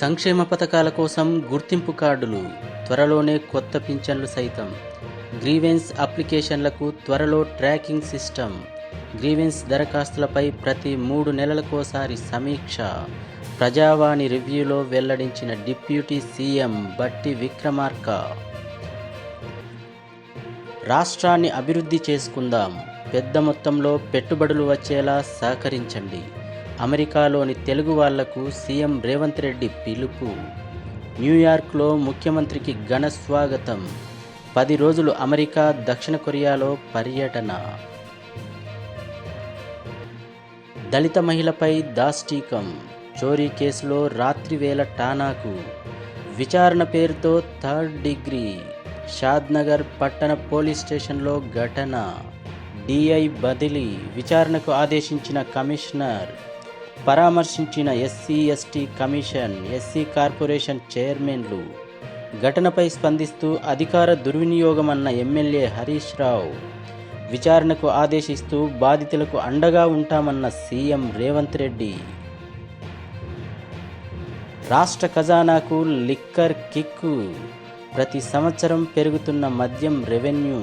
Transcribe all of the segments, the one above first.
సంక్షేమ పథకాల కోసం గుర్తింపు కార్డులు త్వరలోనే కొత్త పింఛన్లు సైతం. గ్రీవెన్స్ అప్లికేషన్లకు త్వరలో ట్రాకింగ్ సిస్టమ్. గ్రీవెన్స్ దరఖాస్తులపై ప్రతి మూడు నెలలకోసారి సమీక్ష. ప్రజావాణి రివ్యూలో వెల్లడించిన డిప్యూటీ సీఎం బట్టి విక్రమార్క. రాష్ట్రాన్ని అభివృద్ధి చేసుకుందాం. పెద్ద మొత్తంలో పెట్టుబడులు వచ్చేలా సహకరించండి. అమెరికాలోని తెలుగు వాళ్ళకు సీఎం రేవంత్ రెడ్డి పిలుపు. న్యూయార్క్లో ముఖ్యమంత్రికి ఘన స్వాగతం. పది రోజులు అమెరికా దక్షిణ కొరియాలో పర్యటన. దళిత మహిళపై దాష్టీకం. చోరీ కేసులో రాత్రివేళ టానాకు విచారణ పేరుతో థర్డ్ డిగ్రీ. షాద్నగర్ పట్టణ పోలీస్ స్టేషన్లో ఘటన. డిఐ బదిలీ. విచారణకు ఆదేశించిన commissioner పరామర్శించిన SC ST commission SC corporation చైర్మన్లు ఘటనపై స్పందిస్తూ అధికార దుర్వినియోగమన్న ఎమ్మెల్యే హరీష్ రావు విచారణకు ఆదేశిస్తూ బాధితులకు అండగా ఉంటామన్న సీఎం రేవంత్ రెడ్డి. రాష్ట్ర ఖజానాకు లిక్కర్ కిక్కు. ప్రతి సంవత్సరం పెరుగుతున్న మద్యం రెవెన్యూ.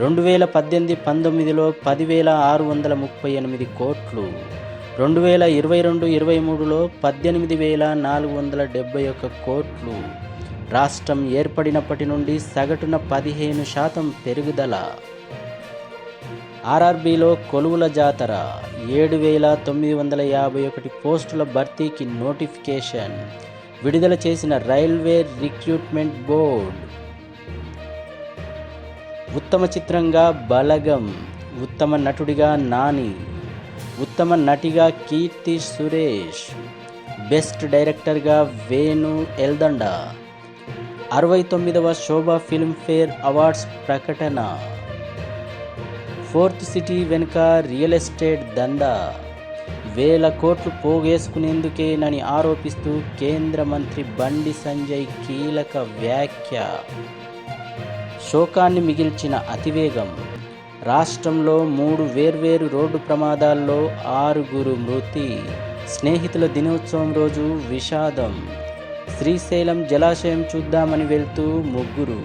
రెండు వేల పద్దెనిమిది పంతొమ్మిదిలో పదివేల ఆరు వందల ముప్పై ఎనిమిది కోట్లు. రెండు వేల ఇరవై రెండు ఇరవై మూడులో పద్దెనిమిది వేల నాలుగు వందల డెబ్బై ఒక్క కోట్లు రాష్ట్రం ఏర్పడినప్పటి నుండి సగటున పదిహేను శాతం పెరుగుదల. ఆర్ఆర్బీలో కొలువుల జాతర ఏడు వేల తొమ్మిది వందల యాభై ఒకటి పోస్టుల భర్తీకి నోటిఫికేషన్ విడుదల చేసిన రైల్వే రిక్రూట్మెంట్ బోర్డ్. ఉత్తమ చిత్రంగా బలగం ఉత్తమ నటుడిగా నాని ఉత్తమ నటిగా కీర్తి సురేష్ బెస్ట్ డైరెక్టర్గా వేణు ఎల్దండ అరవై తొమ్మిదవ శోభా ఫిల్మ్ఫేర్ అవార్డ్స్ ప్రకటన. ఫోర్త్ సిటీ వెనుక రియల్ ఎస్టేట్ దందా వేల కోట్లు పోగేసుకునేందుకేనని ఆరోపిస్తూ కేంద్ర మంత్రి బండి సంజయ్ కీలక వ్యాఖ్య. శోకాన్ని మిగిల్చిన అతివేగం. రాష్ట్రంలో మూడు వేర్వేరు రోడ్డు ప్రమాదాల్లో ఆరుగురు మృతి. స్నేహితుల దినోత్సవం రోజు విషాదం. శ్రీశైలం జలాశయం చూద్దామని వెళ్తూ ముగ్గురు.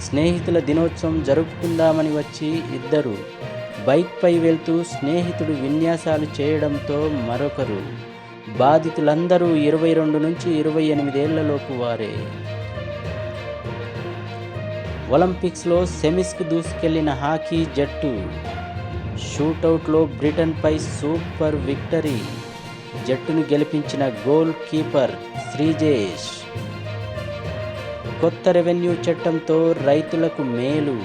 స్నేహితుల దినోత్సవం జరుపుకుందామని వచ్చి ఇద్దరు. బైక్పై వెళ్తూ స్నేహితుడు విన్యాసాలు చేయడంతో మరొకరు. బాధితులందరూ ఇరవై రెండు నుంచి ఇరవై ఎనిమిదేళ్ళలోపు వారే. ఒలింపిక్స్లో సెమిస్కు దూసుకెళ్ళిన హాకీ జట్టు షూటౌట్లో బ్రిటన్పై సూపర్ విక్టరీ. జట్టును గెలిపించిన గోల్ కీపర్ శ్రీజేష్. కొత్త రెవెన్యూ చట్టంతో రైతులకు మేలు.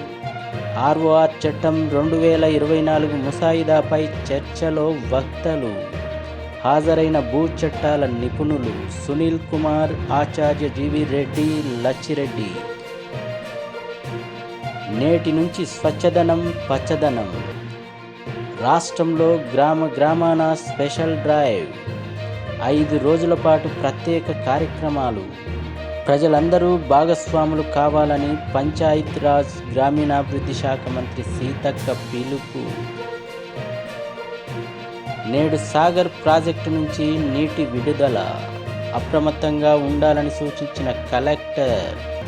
ఆర్ఓఆర్ చట్టం రెండు వేల ఇరవై నాలుగు ముసాయిదాపై చర్చలో వక్తలు. హాజరైన భూ చట్టాల నిపుణులు సునీల్ కుమార్ ఆచార్య జీవి రెడ్డి లచ్చిరెడ్డి. నేటి నుంచి స్వచ్ఛదనం పచ్చదనం. రాష్ట్రంలో గ్రామ గ్రామాన స్పెషల్ డ్రైవ్. ఐదు రోజుల పాటు ప్రత్యేక కార్యక్రమాలు. ప్రజలందరూ భాగస్వాములు కావాలని పంచాయతీరాజ్ గ్రామీణాభివృద్ధి శాఖ మంత్రి సీతక్క పిలుపు. నేడు సాగర్ ప్రాజెక్టు నుంచి నీటి విడుదల. అప్రమత్తంగా ఉండాలని సూచించిన కలెక్టర్.